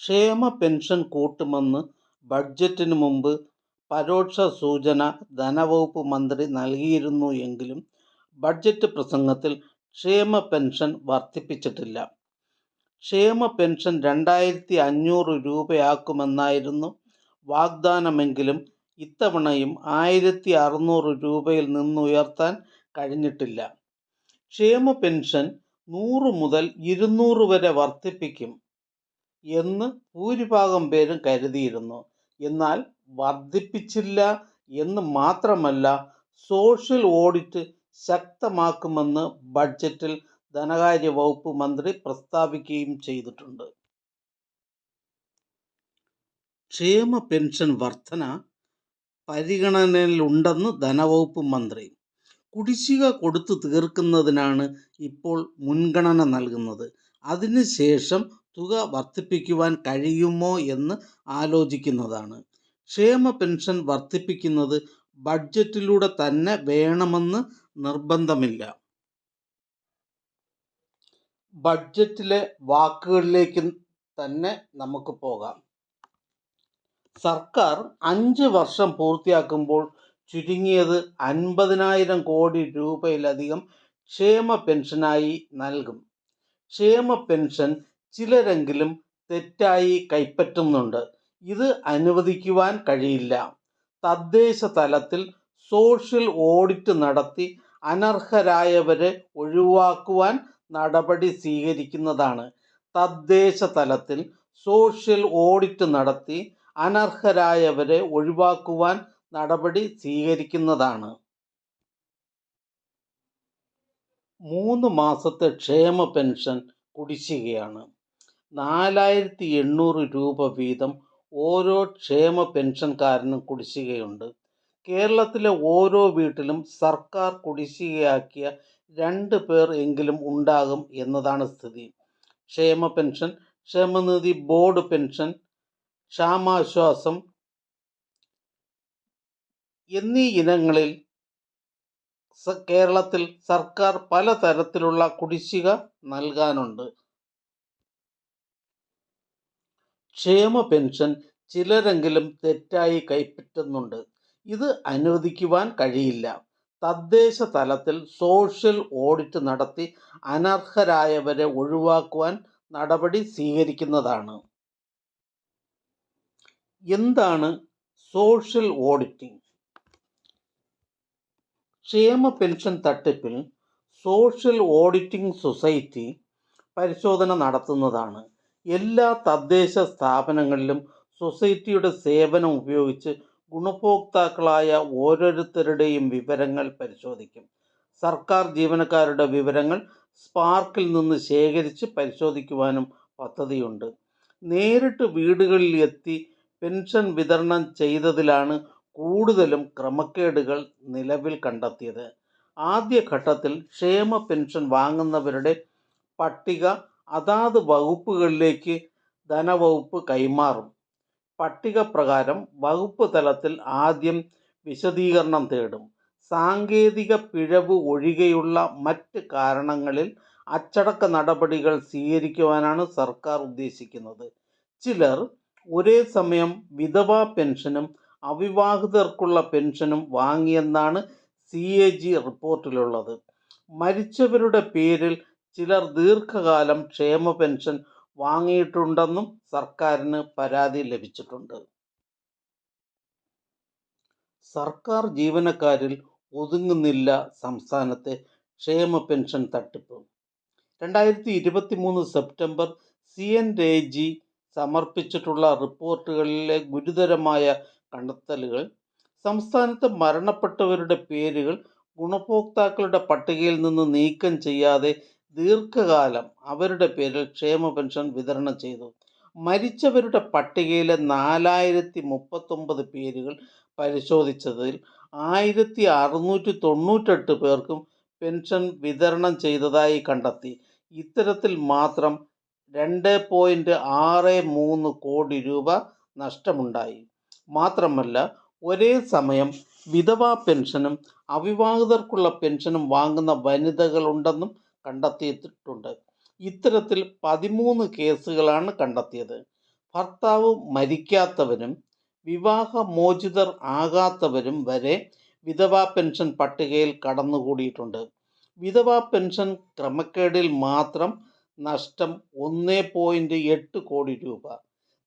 ക്ഷേമ പെൻഷൻ കൂട്ടുമെന്ന് ബഡ്ജറ്റിന് മുമ്പ് പരോക്ഷ സൂചന ധനവകുപ്പ് മന്ത്രി നൽകിയിരുന്നു എങ്കിലും ബഡ്ജറ്റ് പ്രസംഗത്തിൽ ക്ഷേമ പെൻഷൻ വർദ്ധിപ്പിച്ചിട്ടില്ല. ക്ഷേമ പെൻഷൻ രണ്ടായിരത്തി അഞ്ഞൂറ് രൂപയാക്കുമെന്നായിരുന്നു വാഗ്ദാനമെങ്കിലും ഇത്തവണയും ആയിരത്തി അറുന്നൂറ് രൂപയിൽ നിന്നുയർത്താൻ കഴിഞ്ഞിട്ടില്ല. ക്ഷേമ പെൻഷൻ നൂറ് മുതൽ ഇരുന്നൂറ് വരെ വർദ്ധിപ്പിക്കും. എന്ന് ഭൂരിഭാഗം പേരും കരുതിയിരുന്നു. എന്നാൽ വർദ്ധിപ്പിച്ചില്ല എന്ന് മാത്രമല്ല സോഷ്യൽ ഓഡിറ്റ് ശക്തമാക്കുമെന്ന് ബഡ്ജറ്റിൽ ധനകാര്യ വകുപ്പ് മന്ത്രി പ്രസ്താവിക്കുകയും ചെയ്തിട്ടുണ്ട്. ക്ഷേമ പെൻഷൻ വർധന പരിഗണനയിലുണ്ടെന്ന് ധനവകുപ്പ് മന്ത്രി. കുടിശ്ശിക കൊടുത്തു തീർക്കുന്നതിനാണ് ഇപ്പോൾ മുൻഗണന നൽകുന്നത്. അതിനുശേഷം തുക വർദ്ധിപ്പിക്കുവാൻ കഴിയുമോ എന്ന് ആലോചിക്കുന്നതാണ്. ക്ഷേമ പെൻഷൻ വർദ്ധിപ്പിക്കുന്നത് ബഡ്ജറ്റിലൂടെ തന്നെ വേണമെന്ന് നിർബന്ധമില്ല. ബഡ്ജറ്റിലെ വാക്കുകളിലേക്ക് തന്നെ നമുക്ക് പോകാം. സർക്കാർ അഞ്ച് വർഷം പൂർത്തിയാക്കുമ്പോൾ ചുരുങ്ങിയത് അൻപതിനായിരം കോടി രൂപയിലധികം ക്ഷേമ പെൻഷനായി നൽകും. ക്ഷേമ പെൻഷൻ ചിലരെങ്കിലും തെറ്റായി കൈപ്പറ്റുന്നുണ്ട്. ഇത് അനുവദിക്കുവാൻ കഴിയില്ല. തദ്ദേശ തലത്തിൽ സോഷ്യൽ ഓഡിറ്റ് നടത്തി അനർഹരായവരെ ഒഴിവാക്കുവാൻ നടപടി സ്വീകരിക്കുന്നതാണ്. തദ്ദേശ തലത്തിൽ സോഷ്യൽ ഓഡിറ്റ് നടത്തി അനർഹരായവരെ ഒഴിവാക്കുവാൻ നടപടി സ്വീകരിക്കുന്നതാണ്. മൂന്ന് മാസത്തെ ക്ഷേമ പെൻഷൻ കുടിശ്ശികയാണ്. നാലായിരത്തി എണ്ണൂറ് രൂപ വീതം ഓരോ ക്ഷേമ പെൻഷൻകാരനും കുടിശ്ശികയുണ്ട്. കേരളത്തിലെ ഓരോ വീട്ടിലും സർക്കാർ കുടിശ്ശികയാക്കിയ രണ്ട് പേർ എങ്കിലും ഉണ്ടാകും എന്നതാണ് സ്ഥിതി. ക്ഷേമ പെൻഷൻ ക്ഷേമനിധി ബോർഡ് പെൻഷൻ ക്ഷാമാശ്വാസം എന്നീ ഇനങ്ങളിൽ കേരളത്തിൽ സർക്കാർ പലതരത്തിലുള്ള കുടിശ്ശിക നൽകാനുണ്ട്. ക്ഷേമ പെൻഷൻ ചിലരെങ്കിലും തെറ്റായി കൈപ്പറ്റുന്നുണ്ട്. ഇത് അനുവദിക്കുവാൻ കഴിയില്ല. തദ്ദേശ തലത്തിൽ സോഷ്യൽ ഓഡിറ്റ് നടത്തി അനർഹരായവരെ ഒഴിവാക്കുവാൻ നടപടി സ്വീകരിക്കുന്നതാണ്. എന്താണ് സോഷ്യൽ ഓഡിറ്റിംഗ്? ക്ഷേമ പെൻഷൻ തട്ടിപ്പിൽ സോഷ്യൽ ഓഡിറ്റിംഗ് സൊസൈറ്റി പരിശോധന നടത്തുന്നതാണ്. എല്ലാ തദ്ദേശ സ്ഥാപനങ്ങളിലും സൊസൈറ്റിയുടെ സേവനം ഉപയോഗിച്ച് ഗുണഭോക്താക്കളായ ഓരോരുത്തരുടെയും വിവരങ്ങൾ പരിശോധിക്കും. സർക്കാർ ജീവനക്കാരുടെ വിവരങ്ങൾ സ്പാർക്കിൽ നിന്ന് ശേഖരിച്ച് പരിശോധിക്കുവാനും പദ്ധതിയുണ്ട്. നേരിട്ട് വീടുകളിൽ എത്തി പെൻഷൻ വിതരണം ചെയ്തതിലാണ് കൂടുതലും ക്രമക്കേടുകൾ നിലവിൽ കണ്ടെത്തിയത്. ആദ്യഘട്ടത്തിൽ ക്ഷേമ പെൻഷൻ വാങ്ങുന്നവരുടെ പട്ടിക അതാത് വകുപ്പുകളിലേക്ക് ധനവകുപ്പ് കൈമാറും. പട്ടിക പ്രകാരം വകുപ്പ് തലത്തിൽ ആദ്യം വിശദീകരണം തേടും. സാങ്കേതിക പിഴവ് ഒഴികെയുള്ള മറ്റ് കാരണങ്ങളിൽ അച്ചടക്ക നടപടികൾ സ്വീകരിക്കുവാനാണ് സർക്കാർ ഉദ്ദേശിക്കുന്നത്. ചിലർ ഒരേ സമയം വിധവാ പെൻഷനും അവിവാഹിതർക്കുള്ള പെൻഷനും വാങ്ങിയെന്നാണ് സി എ ജി റിപ്പോർട്ടിലുള്ളത്. മരിച്ചവരുടെ പേരിൽ ചിലർ ദീർഘകാലം ക്ഷേമ പെൻഷൻ വാങ്ങിയിട്ടുണ്ടെന്നും സർക്കാരിന് പരാതി ലഭിച്ചിട്ടുണ്ട്. സർക്കാർ ജീവനക്കാരിൽ ഒതുങ്ങുന്നില്ല സംസ്ഥാനത്തെ ക്ഷേമ പെൻഷൻ തട്ടിപ്പ്. രണ്ടായിരത്തി ഇരുപത്തി മൂന്ന് സെപ്റ്റംബർ സി എൻ സമർപ്പിച്ചിട്ടുള്ള റിപ്പോർട്ടുകളിലെ ഗുരുതരമായ കണ്ടെത്തലുകൾ സംസ്ഥാനത്ത് മരണപ്പെട്ടവരുടെ പേരുകൾ ഗുണഭോക്താക്കളുടെ പട്ടികയിൽ നിന്ന് നീക്കം ചെയ്യാതെ ദീർഘകാലം അവരുടെ പേരിൽ ക്ഷേമ പെൻഷൻ വിതരണം ചെയ്തു. മരിച്ചവരുടെ പട്ടികയിലെ നാലായിരത്തി മുപ്പത്തൊമ്പത് പേരുകൾ പരിശോധിച്ചതിൽ ആയിരത്തി അറുന്നൂറ്റി തൊണ്ണൂറ്റെട്ട് പേർക്കും പെൻഷൻ വിതരണം ചെയ്തതായി കണ്ടെത്തി. ഇത്തരത്തിൽ മാത്രം രണ്ട് പോയിന്റ് ആറ് മൂന്ന് കോടി രൂപ നഷ്ടമുണ്ടായി. മാത്രമല്ല ഒരേ സമയം വിധവാ പെൻഷനും അവിവാഹിതർക്കുള്ള പെൻഷനും വാങ്ങുന്ന വനിതകളുണ്ടെന്നും കണ്ടെത്തിയിട്ടുണ്ട്. ഇത്തരത്തിൽ പതിമൂന്ന് കേസുകളാണ് കണ്ടെത്തിയത്. ഭർത്താവ് മരിക്കാത്തവരും വിവാഹമോചിതർ ആകാത്തവരും വരെ വിധവാ പെൻഷൻ പട്ടികയിൽ കടന്നുകൂടിയിട്ടുണ്ട്. വിധവാ പെൻഷൻ ക്രമക്കേടിൽ മാത്രം നഷ്ടം ഒന്ന് പോയിന്റ് എട്ട് കോടി രൂപ.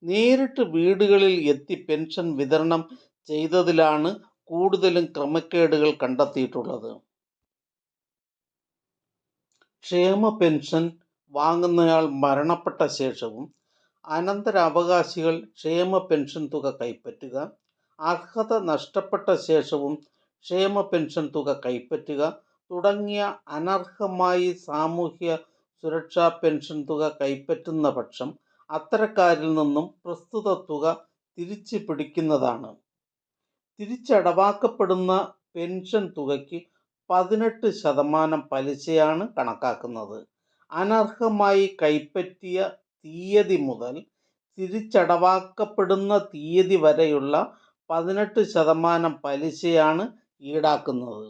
നേരിട്ട് വീടുകളിൽ എത്തി പെൻഷൻ വിതരണം ചെയ്തതിലാണ് കൂടുതലും ക്രമക്കേടുകൾ കണ്ടെത്തിയിട്ടുള്ളത്. ക്ഷേമ പെൻഷൻ വാങ്ങുന്നയാൾ മരണപ്പെട്ട ശേഷവും അനന്തരാവകാശികൾ ക്ഷേമ പെൻഷൻ തുക കൈപ്പറ്റുക അർഹത നഷ്ടപ്പെട്ട ശേഷവും ക്ഷേമ പെൻഷൻ തുക കൈപ്പറ്റുക തുടങ്ങിയ അനർഹമായി സാമൂഹ്യ സുരക്ഷാ പെൻഷൻ തുക കൈപ്പറ്റുന്ന പക്ഷം അത്തരക്കാരിൽ നിന്നും പ്രസ്തുത തുക തിരിച്ചു പിടിക്കുന്നതാണ് തിരിച്ചടവാക്കപ്പെടുന്ന പെൻഷൻ തുകയ്ക്ക് പതിനെട്ട് ശതമാനം പലിശയാണ് കണക്കാക്കുന്നത്. അനർഹമായി കൈപ്പറ്റിയ തീയതി മുതൽ തിരിച്ചടവാക്കപ്പെടുന്ന തീയതി വരെയുള്ള പതിനെട്ട് ശതമാനം പലിശയാണ് ഈടാക്കുന്നത്.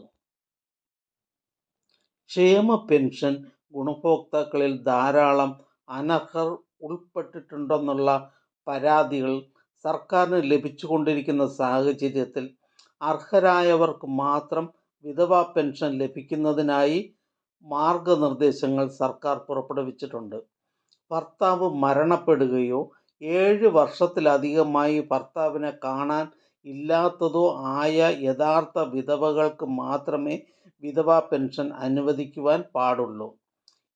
ക്ഷേമ പെൻഷൻ ഗുണഭോക്താക്കളിൽ ധാരാളം അനർഹർ ഉൾപ്പെട്ടിട്ടുണ്ടെന്നുള്ള പരാതികൾ സർക്കാരിന് ലഭിച്ചുകൊണ്ടിരിക്കുന്ന സാഹചര്യത്തിൽ അർഹരായവർക്ക് മാത്രം വിധവാ പെൻഷൻ ലഭിക്കുന്നതിനായി മാർഗനിർദ്ദേശങ്ങൾ സർക്കാർ പുറപ്പെടുവിച്ചിട്ടുണ്ട്. ഭർത്താവ് മരണപ്പെടുകയോ ഏഴ് വർഷത്തിലധികമായി ഭർത്താവിനെ കാണാൻ ഇല്ലാത്തതോ ആയ യഥാർത്ഥ വിധവകൾക്ക് മാത്രമേ വിധവാ പെൻഷൻ അനുവദിക്കുവാൻ പാടുള്ളൂ.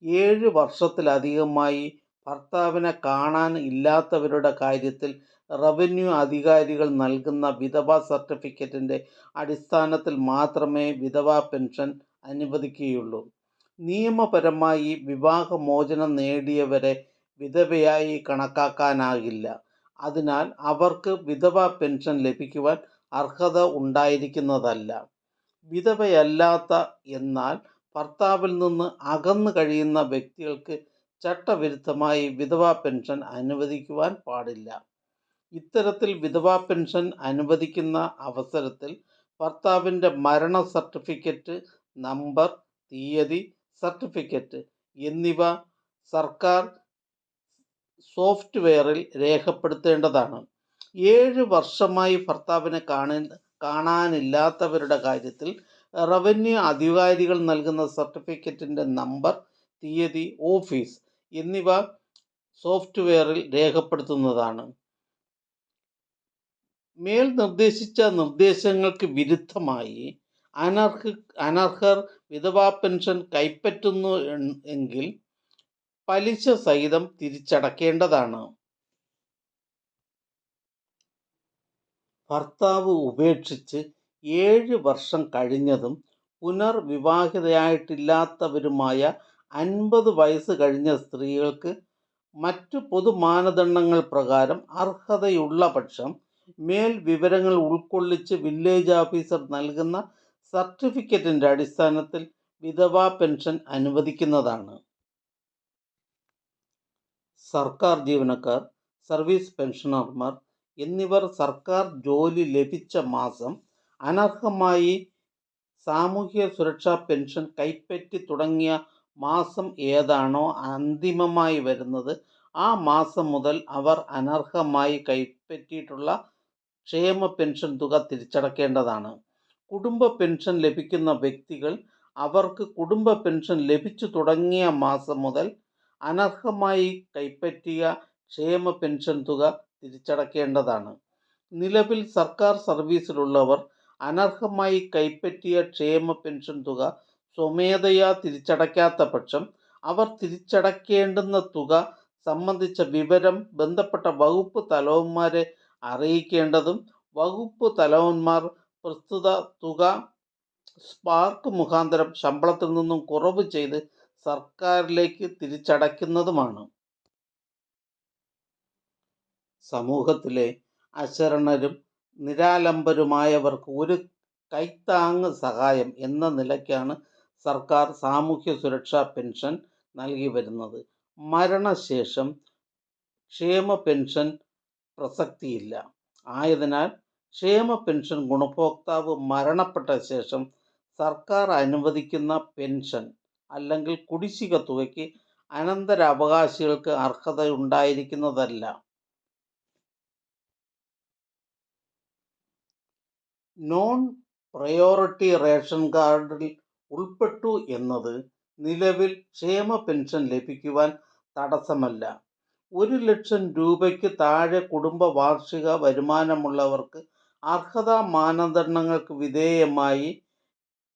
ഏഴ് വർഷത്തിലധികമായി ഭർത്താവിനെ കാണാൻ ഇല്ലാത്തവരുടെ കാര്യത്തിൽ റവന്യൂ അധികാരികൾ നൽകുന്ന വിധവാ സർട്ടിഫിക്കറ്റിന്റെ അടിസ്ഥാനത്തിൽ മാത്രമേ വിധവാ പെൻഷൻ അനുവദിക്കുകയുള്ളൂ. നിയമപരമായി വിവാഹമോചനം നേടിയവരെ വിധവയായി കണക്കാക്കാനാകില്ല. അതിനാൽ അവർക്ക് വിധവാ പെൻഷൻ ലഭിക്കുവാൻ അർഹത ഉണ്ടായിരിക്കുന്നതല്ല. വിധവയല്ലാത്ത എന്നാൽ ഭർത്താവിൽ നിന്ന് അകന്നു കഴിയുന്ന വ്യക്തികൾക്ക് ചട്ടവിരുദ്ധമായി വിധവാ പെൻഷൻ അനുവദിക്കുവാൻ പാടില്ല. ഇത്തരത്തിൽ വിധവാ പെൻഷൻ അനുവദിക്കുന്ന അവസരത്തിൽ ഭർത്താവിന്റെ മരണ സർട്ടിഫിക്കറ്റ് നമ്പർ തീയതി സർട്ടിഫിക്കറ്റ് എന്നിവ സർക്കാർ സോഫ്റ്റ്വെയറിൽ രേഖപ്പെടുത്തേണ്ടതാണ്. ഏഴ് വർഷമായി ഭർത്താവിനെ കാണാൻ കാണാനില്ലാത്തവരുടെ കാര്യത്തിൽ റവന്യൂ അധികാരികൾ നൽകുന്ന സർട്ടിഫിക്കറ്റിന്റെ നമ്പർ തീയതി ഓഫീസ് എന്നിവ സോഫ്റ്റ്വെയറിൽ രേഖപ്പെടുത്തുന്നതാണ്. മേൽ നിർദ്ദേശിച്ച നിർദ്ദേശങ്ങൾക്ക് വിരുദ്ധമായി അനർഹ അനർഹർ വിധവാ പെൻഷൻ കൈപ്പറ്റുന്നു എങ്കിൽ പലിശ സഹിതം തിരിച്ചടക്കേണ്ടതാണ്. ഭർത്താവ് ഉപേക്ഷിച്ച് ഏഴ് വർഷം കഴിഞ്ഞതും പുനർവിവാഹിതയായിട്ടില്ലാത്തവരുമായ അൻപത് വയസ്സ് കഴിഞ്ഞ സ്ത്രീകൾക്ക് മറ്റു പൊതു മാനദണ്ഡങ്ങൾ പ്രകാരം അർഹതയുള്ള പക്ഷം മേൽ വിവരങ്ങൾ ഉൾക്കൊള്ളിച്ച് വില്ലേജ് ഓഫീസർ നൽകുന്ന സർട്ടിഫിക്കറ്റിന്റെ അടിസ്ഥാനത്തിൽ വിധവാ പെൻഷൻ അനുവദിക്കുന്നതാണ്. സർക്കാർ ജീവനക്കാർ സർവീസ് പെൻഷനർമാർ എന്നിവർ സർക്കാർ ജോലി ലഭിച്ച മാസം അനർഹമായി സാമൂഹ്യ സുരക്ഷാ പെൻഷൻ കൈപ്പറ്റി തുടങ്ങിയ മാസം ഏതാണോ അന്തിമമായി വരുന്നത് ആ മാസം മുതൽ അവർ അനർഹമായി കൈപ്പറ്റിയിട്ടുള്ള ക്ഷേമ പെൻഷൻ തുക തിരിച്ചടക്കേണ്ടതാണ്. കുടുംബ പെൻഷൻ ലഭിക്കുന്ന വ്യക്തികൾ അവർക്ക് കുടുംബ പെൻഷൻ ലഭിച്ചു തുടങ്ങിയ മാസം മുതൽ അനർഹമായി കൈപ്പറ്റിയ ക്ഷേമ പെൻഷൻ തുക തിരിച്ചടക്കേണ്ടതാണ്. നിലവിൽ സർക്കാർ സർവീസിലുള്ളവർ അനർഹമായി കൈപ്പറ്റിയ ക്ഷേമ പെൻഷൻ തുക സ്വമേധയാ തിരിച്ചടയ്ക്കാത്ത പക്ഷം അവർ തിരിച്ചടക്കേണ്ടുന്ന തുക സംബന്ധിച്ച വിവരം ബന്ധപ്പെട്ട വകുപ്പ് തലവന്മാരെ അറിയിക്കേണ്ടതും വകുപ്പ് തലവന്മാർ പ്രസ്തുത തുക സ്പാർക്ക് മുഖാന്തരം ശമ്പളത്തിൽ നിന്നും കുറവ് ചെയ്ത് സർക്കാരിലേക്ക് തിരിച്ചടയ്ക്കുന്നതുമാണ്. സമൂഹത്തിലെ അശരണരും നിരാലംബരുമായവർക്ക് ഒരു കൈത്താങ്ങ് സഹായം എന്ന നിലയ്ക്കാണ് സർക്കാർ സാമൂഹ്യ സുരക്ഷാ പെൻഷൻ നൽകി വരുന്നത്. മരണശേഷം ക്ഷേമ പെൻഷൻ പ്രസക്തിയില്ല. ആയതിനാൽ ക്ഷേമ പെൻഷൻ ഗുണഭോക്താവ് മരണപ്പെട്ട ശേഷം സർക്കാർ അനുവദിക്കുന്ന പെൻഷൻ അല്ലെങ്കിൽ കുടിശ്ശിക തുകയ്ക്ക് അനന്തരാവകാശികൾക്ക് അർഹതയുണ്ടായിരിക്കുന്നതല്ല. നോൺ പ്രയോറിറ്റി റേഷൻ കാർഡിൽ ഉൾപ്പെട്ടു എന്നത് നിലവിൽ ക്ഷേമ പെൻഷൻ ലഭിക്കുവാൻ തടസ്സമല്ല. ഒരു ലക്ഷം രൂപയ്ക്ക് താഴെ കുടുംബ വാർഷിക വരുമാനമുള്ളവർക്ക് അർഹതാ മാനദണ്ഡങ്ങൾക്ക് വിധേയമായി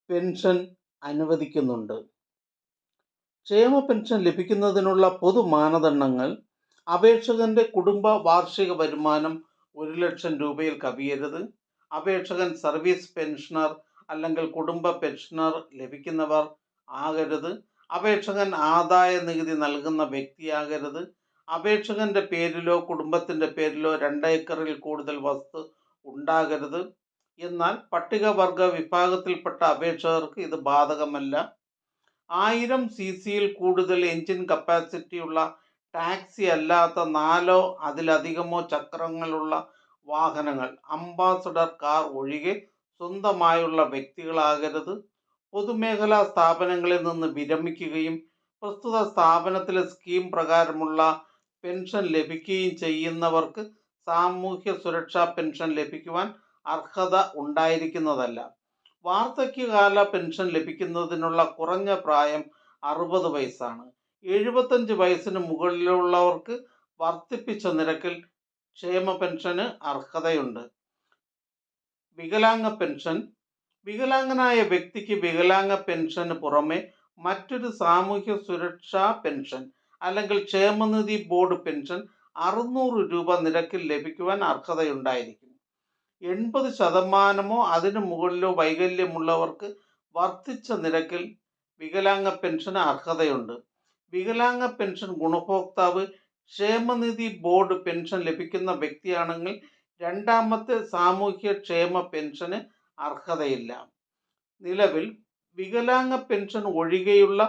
പെൻഷൻ അനുവദിക്കുന്നുണ്ട്. ക്ഷേമ പെൻഷൻ ലഭിക്കുന്നതിനുള്ള പൊതു മാനദണ്ഡങ്ങൾ അപേക്ഷകന്റെ കുടുംബ വാർഷിക വരുമാനം ഒരു ലക്ഷം രൂപയിൽ കവിയരുത്. അപേക്ഷകൻ സർവീസ് പെൻഷനർ അല്ലെങ്കിൽ കുടുംബ പെൻഷനർ ലഭിക്കുന്നവർ ആകരുത്. അപേക്ഷകൻ ആദായ നികുതി നൽകുന്ന വ്യക്തിയാകരുത്. അപേക്ഷകന്റെ പേരിലോ കുടുംബത്തിന്റെ പേരിലോ രണ്ടേക്കറിൽ കൂടുതൽ വസ്തു ഉണ്ടാകരുത്. എന്നാൽ പട്ടികവർഗ വിഭാഗത്തിൽപ്പെട്ട അപേക്ഷകർക്ക് ഇത് ബാധകമല്ല. ആയിരം സി സിയിൽ കൂടുതൽ എഞ്ചിൻ കപ്പാസിറ്റിയുള്ള ടാക്സി അല്ലാത്ത നാലോ അതിലധികമോ ചക്രങ്ങളുള്ള വാഹനങ്ങൾ അംബാസഡർ കാർ ഒഴികെ സ്വന്തമായുള്ള വ്യക്തികളാകരുത്. പൊതുമേഖലാ സ്ഥാപനങ്ങളിൽ നിന്ന് വിരമിക്കുകയും പ്രസ്തുത സ്ഥാപനത്തിലെ സ്കീം പ്രകാരമുള്ള പെൻഷൻ ലഭിക്കുകയും ചെയ്യുന്നവർക്ക് സാമൂഹ്യ സുരക്ഷാ പെൻഷൻ ലഭിക്കുവാൻ അർഹത ഉണ്ടായിരിക്കുന്നതല്ല. വാർദ്ധക്യകാല പെൻഷൻ ലഭിക്കുന്നതിനുള്ള കുറഞ്ഞ പ്രായം അറുപത് വയസ്സാണ്. എഴുപത്തഞ്ച് വയസ്സിന് മുകളിലുള്ളവർക്ക് വർദ്ധിപ്പിച്ച നിരക്കിൽ ക്ഷേമ പെൻഷന് അർഹതയുണ്ട്. വികലാംഗ പെൻഷൻ വികലാംഗനായ വ്യക്തിക്ക് വികലാംഗ പെൻഷന് പുറമെ മറ്റൊരു സാമൂഹ്യ സുരക്ഷാ പെൻഷൻ അല്ലെങ്കിൽ ക്ഷേമനിധി ബോർഡ് പെൻഷൻ അറുന്നൂറ് രൂപ നിരക്കിൽ ലഭിക്കുവാൻ അർഹതയുണ്ടായിരിക്കും. എൺപത് ശതമാനമോ അതിനു മുകളിലോ വൈകല്യമുള്ളവർക്ക് വർദ്ധിച്ച നിരക്കിൽ വികലാംഗ പെൻഷന് അർഹതയുണ്ട്. വികലാംഗ പെൻഷൻ ഗുണഭോക്താവ് ക്ഷേമനിധി ബോർഡ് പെൻഷൻ ലഭിക്കുന്ന വ്യക്തിയാണെങ്കിൽ രണ്ടാമത്തെ സാമൂഹ്യ ക്ഷേമ പെൻഷന് അർഹതയില്ല. നിലവിൽ വികലാംഗ പെൻഷൻ ഒഴികെയുള്ള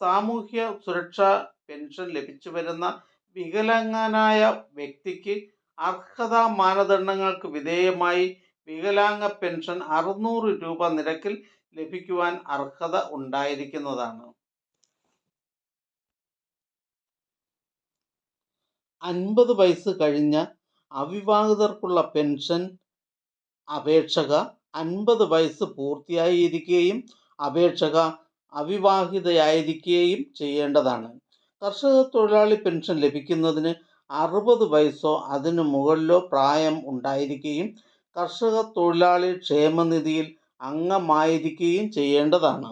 സാമൂഹ്യസുരക്ഷാ പെൻഷൻ ലഭിച്ചു വരുന്ന വികലാംഗനായ വ്യക്തിക്ക് അർഹതാ മാനദണ്ഡങ്ങൾക്ക് വിധേയമായി വികലാംഗ പെൻഷൻ അറുന്നൂറ് രൂപ നിരക്കിൽ ലഭിക്കുവാൻ അർഹത ഉണ്ടായിരിക്കുന്നതാണ്. അൻപത് വയസ്സ് കഴിഞ്ഞ അവിവാഹിതർക്കുള്ള പെൻഷൻ അപേക്ഷക അൻപത് വയസ്സ് പൂർത്തിയായിരിക്കുകയും അപേക്ഷക അവിവാഹിതയായിരിക്കുകയും ചെയ്യേണ്ടതാണ്. കർഷകത്തൊഴിലാളി പെൻഷൻ ലഭിക്കുന്നതിന് അറുപത് വയസ്സോ അതിനു മുകളിലോ പ്രായം ഉണ്ടായിരിക്കുകയും കർഷക തൊഴിലാളി ക്ഷേമനിധിയിൽ അംഗമായിരിക്കുകയും ചെയ്യേണ്ടതാണ്.